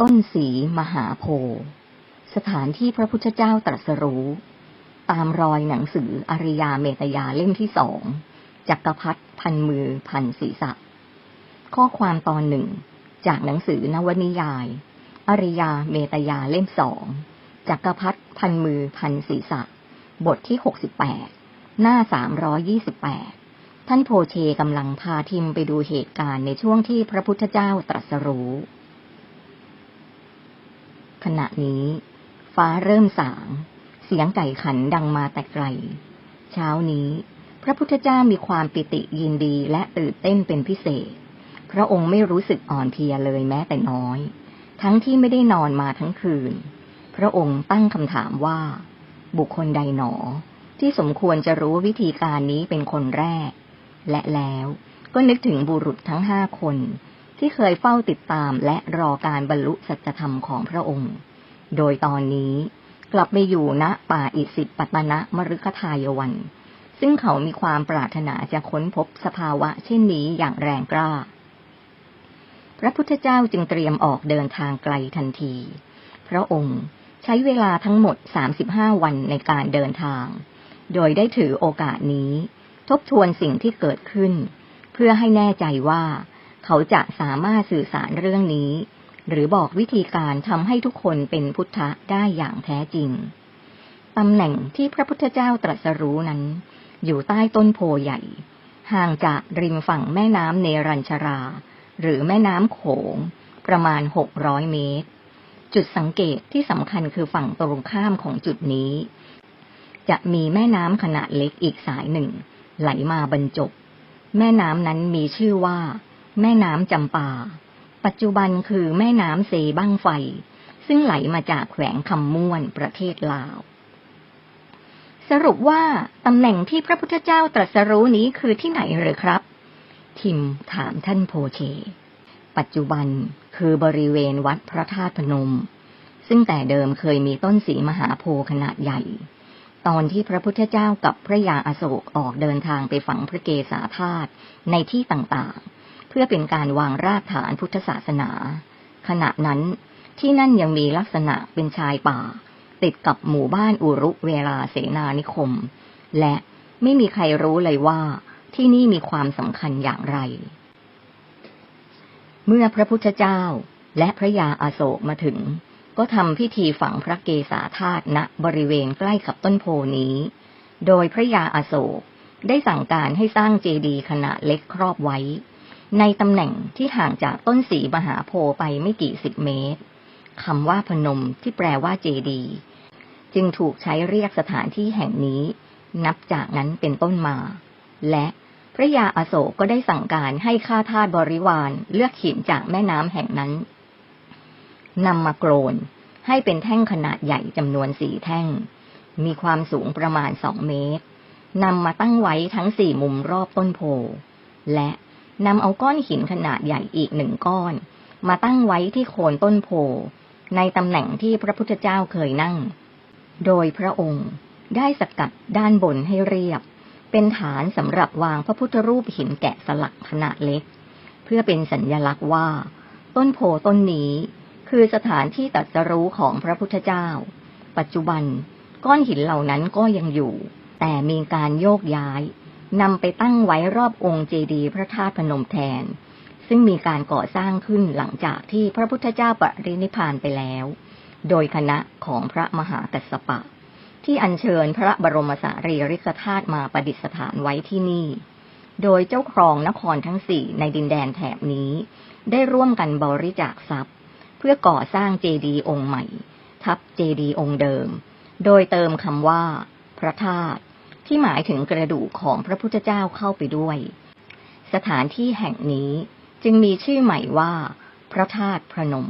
ต้นสีมหาโพธิ์สถานที่พระพุทธเจ้าตรัสรู้ ตามรอยหนังสืออริยาเมตยาเล่มที่สองจักรพัฒพันมือพันศีรษะ ข้อความตอนหนึ่ง จากหนังสือนวนิยาย อริยาเมตยาเล่มสองจักรพัฒพันมือพันศีรษะ บทที่หกสิบแปดหน้าสามร้อยี่สิบแปดท่านโพเชกำลังพาทิมไปดูเหตุการณ์ในช่วงที่พระพุทธเจ้าตรัสรู้ ขณะนี้ ฟ้าเริ่มสาง เสียงไก่ขันดังมาแต่ไกล เช้านี้ พระพุทธเจ้ามีความปิติยินดีและตื่นเต้นเป็นพิเศษ พระองค์ไม่รู้สึกอ่อนเพลียเลยแม้แต่น้อย ทั้งที่ไม่ได้นอนมาทั้งคืน พระองค์ตั้งคำถามว่า บุคคลใดหนอ ที่สมควรจะรู้วิธีการนี้เป็นคนแรก และแล้วก็นึกถึงบุรุษทั้งห้าคน ที่เคยเฝ้าติดตามและรอการบรรลุสัจธรรมของพระองค์ โดยตอนนี้กลับไปอยู่ณป่าอิสิปตนะมฤคทายวัน ซึ่งเขามีความปรารถนาจะค้นพบสภาวะเช่นนี้อย่างแรงกล้า พระพุทธเจ้าจึงเตรียมออกเดินทางไกลทันที พระองค์ใช้เวลาทั้งหมด 35 วันในการเดินทาง โดยได้ถือโอกาสนี้ ทบทวนสิ่งที่เกิดขึ้น เพื่อให้แน่ใจว่า เขาจะสามารถสื่อสารเรื่องนี้ หรือบอกวิธีการทำให้ทุกคนเป็นพุทธะได้อย่างแท้จริงตำแหน่งที่พระพุทธเจ้าตรัสรู้นั้น อยู่ใต้ต้นโพใหญ่ ห่างจากริมฝั่งแม่น้ำเนรัญชรา หรือแม่น้ำโขง ประมาณ600เมตร จุดสังเกตที่สำคัญคือฝั่งตรงข้ามของจุดนี้ จะมีแม่น้ำขนาดเล็กอีกสายหนึ่ง ไหลมาบรรจบ แม่น้ำนั้นมีชื่อว่า แม่น้ำจำปา ปัจจุบันคือแม่น้ำเซบ้างไฟ ซึ่งไหลมาจากแขวงคำม่วนประเทศลาว สรุปว่าตำแหน่งที่พระพุทธเจ้าตรัสรู้นี้คือที่ไหนหรือครับ ทิมถามท่านโพเช ปัจจุบันคือบริเวณวัดพระธาตุพนม ซึ่งแต่เดิมเคยมีต้นสีมหาโพขนาดใหญ่ตอนที่พระพุทธเจ้ากับพระยาอโศกออกเดินทางไปฝังพระเกศาธาตุในที่ต่าง พื่อเป็นการวางรากฐานพุทธศาสนา ขณะนั้นที่นั่นยังมีลักษณะเป็นชายป่า ติดกับหมู่บ้านอุรุเวลาเสนานิคม และไม่มีใครรู้เลยว่าที่นี่มีความสำคัญอย่างไร เมื่อพระพุทธเจ้าและพระยาอาโศกมาถึง ก็ทำพิธีฝังพระเกศาธาตุณบริเวณใกล้กับต้นโพนี้ โดยพระยาอาโศกได้สั่งการให้สร้างเจดีย์ขนาดเล็กครอบไว้ ในตำแหน่งที่ห่างจากต้นสีมหาโพธิ์ไปไม่กี่สิบเมตรคำว่าพนมที่แปลว่าเจดี จึงถูกใช้เรียกสถานที่แห่งนี้ นับจากนั้นเป็นต้นมา และพระยาอาโศกก็ได้สั่งการให้ข้าทาสบริวารเลือกหินจากแม่น้ำแห่งนั้นนำมาโกรนให้เป็นแท่งขนาดใหญ่จำนวนสี่แท่ง มีความสูงประมาณสองเมตรนำมาตั้งไว้ทั้งสี่มุมรอบต้นโพและ นำเอาก้อนหินขนาดใหญ่อีกหนึ่งก้อน มาตั้งไว้ที่โคนต้นโพ ในตำแหน่งที่พระพุทธเจ้าเคยนั่ง โดยพระองค์ได้สกัดด้านบนให้เรียบ เป็นฐานสำหรับวางพระพุทธรูปหินแกะสลักขนาดเล็ก เพื่อเป็นสัญญลักษณ์ว่า ต้นโพต้นนี้ คือสถานที่ตรัสรู้ของพระพุทธเจ้า ปัจจุบันก้อนหินเหล่านั้นก็ยังอยู่ แต่มีการโยกย้าย นำไปตั้งไว้รอบองค์เจดีย์พระธาตุพนมแทน ซึ่งมีการก่อสร้างขึ้นหลังจากที่พระพุทธเจ้าปรินิพานไปแล้ว โดยคณะของพระมหากัสสปะ ที่อัญเชิญพระบรมสารีริกธาตุมาประดิษฐานไว้ที่นี่ โดยเจ้าครองนครทั้งสี่ในดินแดนแถบนี้ ได้ร่วมกันบริจาคทรัพย์ เพื่อก่อสร้างเจดีย์องค์ใหม่ ทับเจดีย์องค์เดิม โดยเติมคำว่า พระธาตุ ที่หมายถึงกระดูกของพระพุทธเจ้าเข้าไปด้วย สถานที่แห่งนี้จึงมีชื่อใหม่ว่า พระธาตุพระนม